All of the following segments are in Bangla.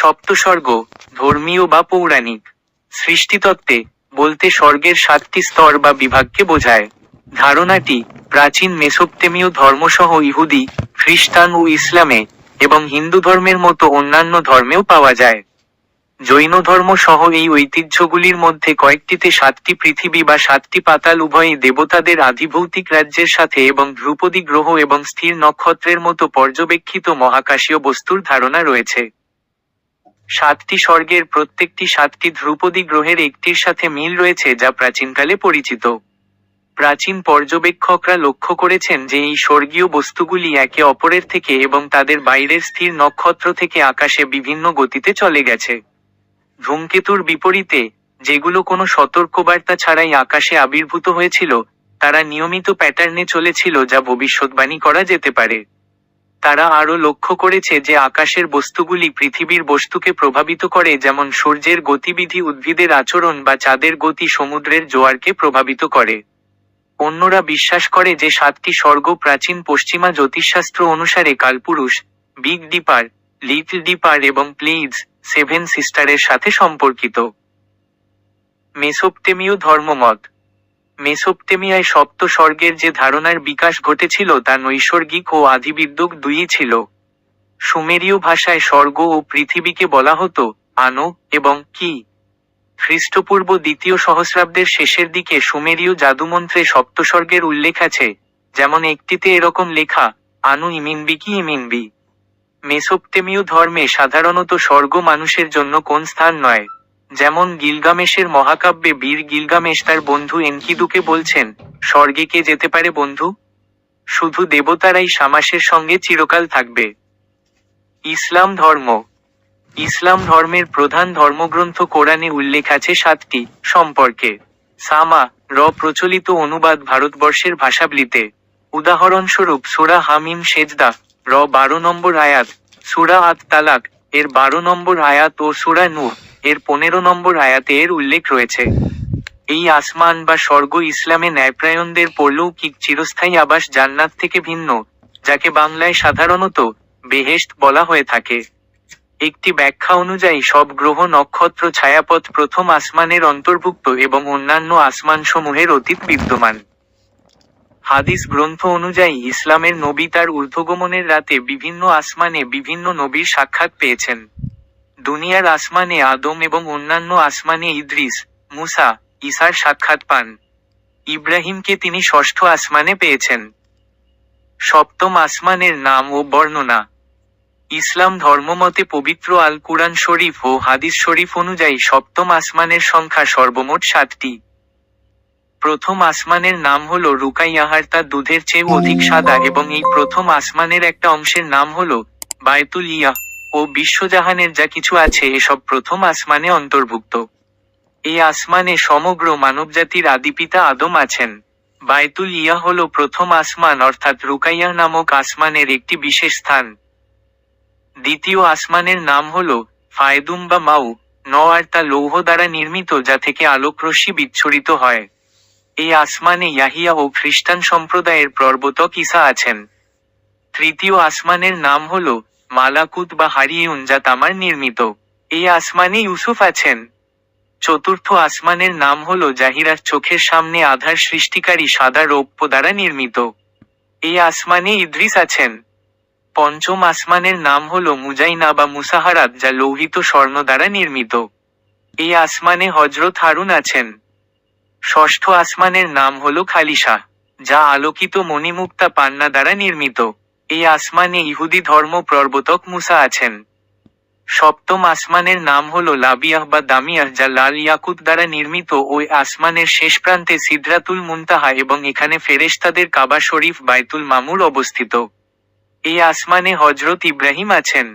সপ্তস্বর্গ ধর্মীয় বা পৌরাণিক, সৃষ্টিতত্ত্বে বলতে স্বর্গের সাতটি স্তর বা বিভাগকে বোঝায়। ধারণাটি প্রাচীন মেসোপটেমীয় ধর্মসহ ইহুদি, খ্রিস্টান ও ইসলামে এবং হিন্দু ধর্মের মতো অন্যান্য ধর্মেও পাওয়া যায়। জৈন ধর্ম সহ এই ঐতিহ্যগুলির মধ্যে কয়েকটিতে সাতটি পৃথিবী বা সাতটি পাতাল উভয়ই দেবতাদের আধিভৌতিক রাজ্যের সাথে এবং ধ্রুপদী গ্রহ এবং স্থির নক্ষত্রের মতো পর্যবেক্ষিত মহাকাশীয় বস্তুর ধারণা রয়েছে। সাতটি স্বর্গের প্রত্যেকটি সাতটি ধ্রুপদী গ্রহের একটির সাথে মিল রয়েছে যা প্রাচীনকালে পরিচিত। প্রাচীন পর্যবেক্ষকরা লক্ষ্য করেছেন যে এই স্বর্গীয় বস্তুগুলি একে অপরের থেকে এবং তাদের বাইরের স্থির নক্ষত্র থেকে আকাশে বিভিন্ন গতিতে চলে গেছে। ধূমকেতুর বিপরীতে, যেগুলো কোনো সতর্কবার্তা ছাড়াই আকাশে আবির্ভূত হয়েছিল, তারা নিয়মিত প্যাটার্নে চলেছিল যা ভবিষ্যৎবাণী করা যেতে পারে। তারা আরও লক্ষ্য করেছে যে আকাশের বস্তুগুলি পৃথিবীর বস্তুকে প্রভাবিত করে, যেমন সূর্যের গতিবিধি উদ্ভিদের আচরণ বা চাঁদের গতি সমুদ্রের জোয়ারকে প্রভাবিত করে। অন্যরা বিশ্বাস করে যে সাতটি স্বর্গ প্রাচীন পশ্চিমা জ্যোতিষশাস্ত্র অনুসারে কালপুরুষ, বিগ ডিপার, লিটল ডিপার এবং প্লিজ, সেভেন সিস্টারের সাথে সম্পর্কিত। মেসোপটেমীয় ধর্মমত মেসোপটেমিয়ায় সপ্ত স্বর্গের যে ধারণার বিকাশ ঘটেছিল তা নৈসর্গিক ও আধিবিদ্যুক দুইই ছিল। সুমেরীয় ভাষায় স্বর্গ ও পৃথিবীকে বলা হতো, আনো এবং কি। খ্রিস্টপূর্ব দ্বিতীয় সহস্রাব্দের শেষের দিকে সুমেরীয় জাদুমন্ত্রে সপ্তস্বর্গের উল্লেখ আছে, যেমন একটিতে এরকম লেখা, আনু ইমিনবি কি ইমিনবি। মেসোপটেমীয় ধর্মে সাধারণত স্বর্গ মানুষের জন্য কোন স্থান নয়। যেমন গিলগামেশের মহাকাব্যে বীর গিলগামেশ তার বন্ধু এনকিদুকে বলছেন, স্বর্গে কে যেতে পারে বন্ধু? শুধু দেবতারাই সামাসের সঙ্গে চিরকাল থাকবে। ইসলাম ধর্ম। ইসলাম ধর্মের প্রধান ধর্মগ্রন্থ কোরআনে উল্লেখ আছে সাতটি সম্পর্কে। সামা, র প্রচলিত অনুবাদ ভারতবর্ষের ভাষাবলিতে। উদাহরণস্বরূপ, সুরা হামিম সেজদা, র বারো নম্বর আয়াত, সুরা আত তালাক, এর বারো নম্বর আয়াত ও সুরা নূহ এর পনেরো নম্বর আয়াতে এর উল্লেখ রয়েছে। এই আসমান বা স্বর্গ ইসলামে ন্যায়প্রায়ণদের পরলৌকিক চিরস্থায়ী আবাস জান্নাত থেকে ভিন্ন, যাকে বাংলায় সাধারণত বেহেশত বলা হয়ে থাকে। একটি ব্যাখ্যা অনুযায়ী, সব গ্রহ, নক্ষত্র, ছায়াপথ প্রথম আসমানের অন্তর্ভুক্ত এবং অন্যান্য আসমানসমূহের অতীত বিদ্যমান। হাদিস গ্রন্থ অনুযায়ী, ইসলামের নবী তার ঊর্ধ্বগমনের রাতে বিভিন্ন আসমানে বিভিন্ন নবীর সাক্ষাৎ পেয়েছেন। দুনিয়ার আসমানে আদম এবং অন্যান্য আসমানে ইদ্রিস, মুসা, ঈসার সাক্ষাৎ পান। ইব্রাহিমকে তিনি ষষ্ঠ আসমানে পেয়েছেন। সপ্তম আসমানের নাম ও বর্ণনা। ইসলাম ধর্মমতে পবিত্র আল কুরআন শরীফ ও হাদিস শরীফ অনুযায়ী সপ্তম আসমানের সংখ্যা সর্বমোট সাতটি। প্রথম আসমানের নাম হল রুকাইয়াহার, তা দুধের চেয়ে অধিক সাদা এবং এই প্রথম আসমানের একটা অংশের নাম হল বায়তুল ইয়াহ। ও বিশ্বজাহানের যা কিছু আছে, এসব প্রথম আসমানে অন্তর্ভুক্ত। এই আসমানে সমগ্র মানবজাতির আদিপিতা আদম আছেন। বায়তুল ইয়া হল প্রথম আসমান, অর্থাৎ রুকাইয়া নামক আসমানের একটি বিশেষ স্থান। দ্বিতীয় আসমানের নাম হল ফায়দুম বা মাউ ন আর তা লৌহ দ্বারা নির্মিত, যা থেকে আলোকরশ্মি বিচ্ছুরিত হয়। এই আসমানে ইয়াহিয়া ও খ্রিস্টান সম্প্রদায়ের প্রবর্তক ঈসা আছেন। তৃতীয় আসমানের নাম হল মালাকুত বা হারিয়েউন যা তামার নির্মিত। এই আসমানে ইউসুফ আছেন। চতুর্থ আসমানের নাম হল জাহিরার চোখের সামনে আধার সৃষ্টিকারী সাদা রৌপ্য দ্বারা নির্মিত। এই আসমানে ইদ্রিস আছেন। পঞ্চম আসমানের নাম হল মুজাইনা বা মুসাহারাত, যা লৌহিত স্বর্ণ দ্বারা নির্মিত। এই আসমানে হজরত হারুন আছেন। ষষ্ঠ আসমানের নাম হল খালিশা যা আলোকিত মণিমুক্তা পান্না দ্বারা নির্মিত। এই আসমানে ইহুদি ধর্ম প্রবর্তক মুসা আছেন। সপ্তম আসমানের নাম হল লাবিয়াহ বা দামিয়াহ, যা লাল ইয়াকুত দ্বারা নির্মিত ওই আসমানের শেষ প্রান্তে সিদ্রাতুল মুনতাহা এবং এখানে ফেরেশতাদের কাবা শরীফ বাইতুল মামুর অবস্থিত। এই আসমানে হজরত ইব্রাহিম আছেন।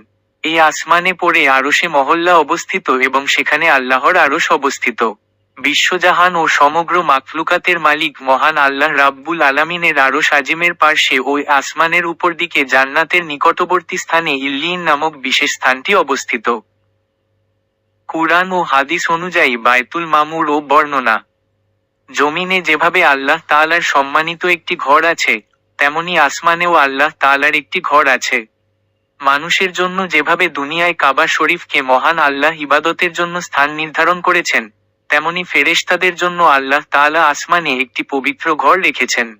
এই আসমানে পড়ে আরশে মহল্লা অবস্থিত এবং সেখানে আল্লাহর আরশ অবস্থিত। বিশ্বজাহান ও সমগ্র মাকলুকাতের মালিক মহান আল্লাহ রাব্বুল আলামিনের আরও সাজিমের পার্শ্বে ওই আসমানের উপর দিকে জান্নাতের নিকটবর্তী স্থানে ইল্লিন নামক বিশেষ স্থানটি অবস্থিত। কুরআন ও হাদিস অনুযায়ী বায়তুল মামুর ও বর্ণনা। জমিনে যেভাবে আল্লাহ তাআলার সম্মানিত একটি ঘর আছে, তেমনি আসমানেও আল্লাহ তাআলার একটি ঘর আছে। মানুষের জন্য যেভাবে দুনিয়ায় কাবা শরীফকে মহান আল্লাহ ইবাদতের জন্য স্থান নির্ধারণ করেছেন তেমনি ফেরেশতাদের জন্য আল্লাহ তালা আসমানে একটি পবিত্র ঘর রেখেছেন।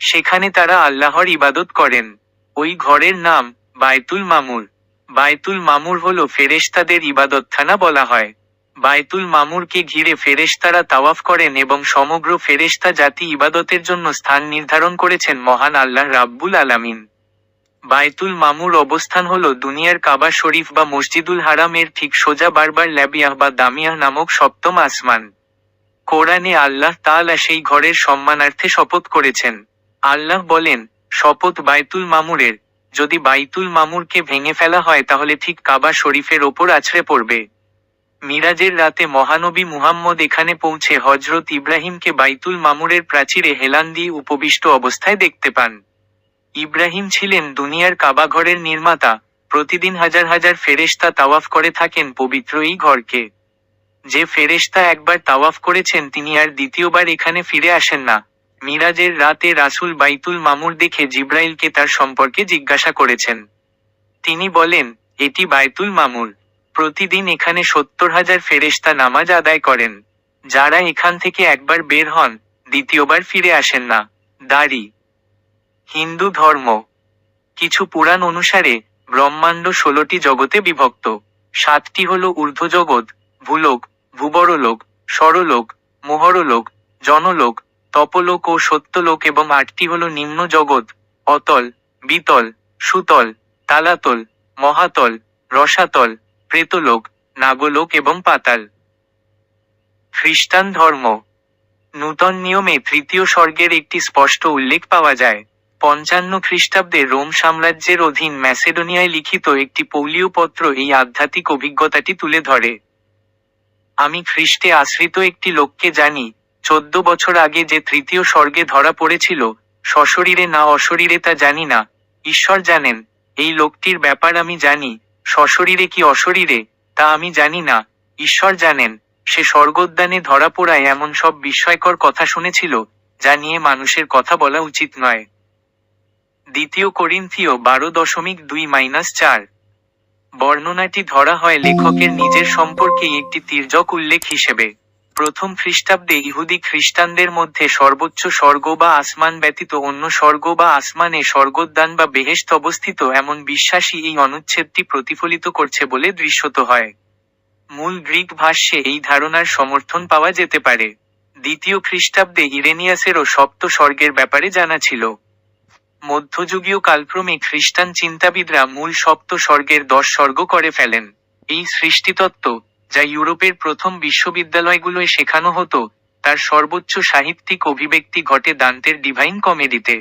সেখানে তারা আল্লাহর ইবাদত করেন। ওই ঘরের নাম বায়তুল মামুর। বায়তুল মামুর হলো ফেরেশতাদের ইবাদতখানা বলা হয়। বায়তুল মামুরকে ঘিরে ফেরেশতারা তাওয়াফ করেন এবং সমগ্র ফেরেশতা জাতি ইবাদতের জন্য স্থান নির্ধারণ করেছেন মহান আল্লাহ রাব্বুল আলামিন। বায়তুল মামুর অবস্থান হলো দুনিয়ার কাবা শরীফ বা মসজিদুল হারামের ঠিক সোজা বারবার ল্যাবিয়াহ বা দামিয়াহ নামক সপ্তম আসমান। কোরআনে আল্লাহ তাআলা সেই ঘরের সম্মানার্থে শপথ করেছেন। আল্লাহ বলেন, শপথ বায়তুল মামুরের। যদি বাইতুল মামুরকে ভেঙে ফেলা হয় তাহলে ঠিক কাবা শরীফের ওপর আছড়ে পড়বে। মিরাজের রাতে মহানবী মুহাম্মদ এখানে পৌঁছে হজরত ইব্রাহিমকে বাইতুল মামুরের প্রাচীরে হেলান দিয়ে উপবিষ্ট অবস্থায় দেখতে পান। ইব্রাহিম ছিলেন দুনিয়ার কাবাঘরের নির্মাতা, প্রতিদিন হাজার হাজার ফেরেশতা তাওয়াফ করে থাকেন পবিত্র এই ঘরকে। যে ফেরেশতা একবার তাওয়াফ করেছেন, তিনি আর দ্বিতীয়বার এখানে ফিরে আসেন না। মিরাজের রাতে রাসূল বাইতুল মামুর দেখে জিব্রাইলকে তার সম্পর্কে জিজ্ঞাসা করেছেন। তিনি বলেন, এটি বাইতুল মামুর। প্রতিদিন এখানে সত্তর হাজার ফেরেশতা নামাজ আদায় করেন। যারা এখান থেকে একবার বের হন, দ্বিতীয়বার ফিরে আসেন না। দাড়ি হিন্দু ধর্ম। কিছু পুরাণ অনুসারে ব্রহ্মাণ্ড ষোলোটি জগতে বিভক্ত। সাতটি হল ঊর্ধ্বজগৎ, ভূলোক, ভূবরলোক সরলোক মোহরলোক, জনলোক, তপলোক ও সত্যলোক এবং আটটি হল নিম্ন জগৎ অতল, বিতল, সুতল, তালাতল, মহাতল, রসাতল, প্রেতলোক, নাগলোক এবং পাতাল। খ্রিস্টান ধর্ম। নূতন নিয়মে তৃতীয় স্বর্গের একটি স্পষ্ট উল্লেখ পাওয়া যায়। পঞ্চান্ন খ্রিস্টাব্দে রোম সাম্রাজ্যের অধীন ম্যাসেডোনিয়ায় লিখিত একটি পৌলীয় পত্র এই আধ্যাত্মিক অভিজ্ঞতাটি তুলে ধরে। আমি খ্রিস্টে আশ্রিত একটি লোককে জানি, চোদ্দ বছর আগে যে তৃতীয় স্বর্গে ধরা পড়েছিল, সশরীরে না অশরীরে তা জানি না। ঈশ্বর জানেন, এই লোকটির ব্যাপার আমি জানি, সশরীরে কি অশরীরে, তা আমি জানি না। ঈশ্বর জানেন, সে স্বর্গোদ্যানে ধরা পড়ায় এমন সব বিস্ময়কর কথা শুনেছিল, যা নিয়ে মানুষের কথা বলা উচিত নয়। দ্বিতীয় করিন্থীয় বারো দশমিক দুই মাইনাস চার। বর্ণনাটি ধরা হয় লেখকের নিজের সম্পর্কে একটি তির্যক উল্লেখ হিসেবে। প্রথম খ্রিস্টাব্দে ইহুদি খ্রিস্টানদের মধ্যে সর্বোচ্চ স্বর্গ বা আসমান ব্যতীত অন্য স্বর্গ বা আসমানে স্বর্গোদ্যান বা বেহেস্ত অবস্থিত এমন বিশ্বাসী এই অনুচ্ছেদটি প্রতিফলিত করছে বলে দৃশ্যত হয়। মূল গ্রিক ভাষ্যে এই ধারণার সমর্থন পাওয়া যেতে পারে। দ্বিতীয় খ্রিস্টাব্দে ইরেনিয়াসেরও সপ্ত স্বর্গের ব্যাপারে জানা ছিল। মধ্যযুগীয় কালক্রমে খ্রিস্টান চিন্তাবিদরা মূল সপ্ত স্বর্গের দশ স্বর্গ করে ফেলেন। এই সৃষ্টিতত্ত্ব, যা ইউরোপের প্রথম বিশ্ববিদ্যালয়গুলোয় শেখানো হতো, তার সর্বোচ্চ সাহিত্যিক অভিব্যক্তি ঘটে দান্তের ডিভাইন কমেডিতে।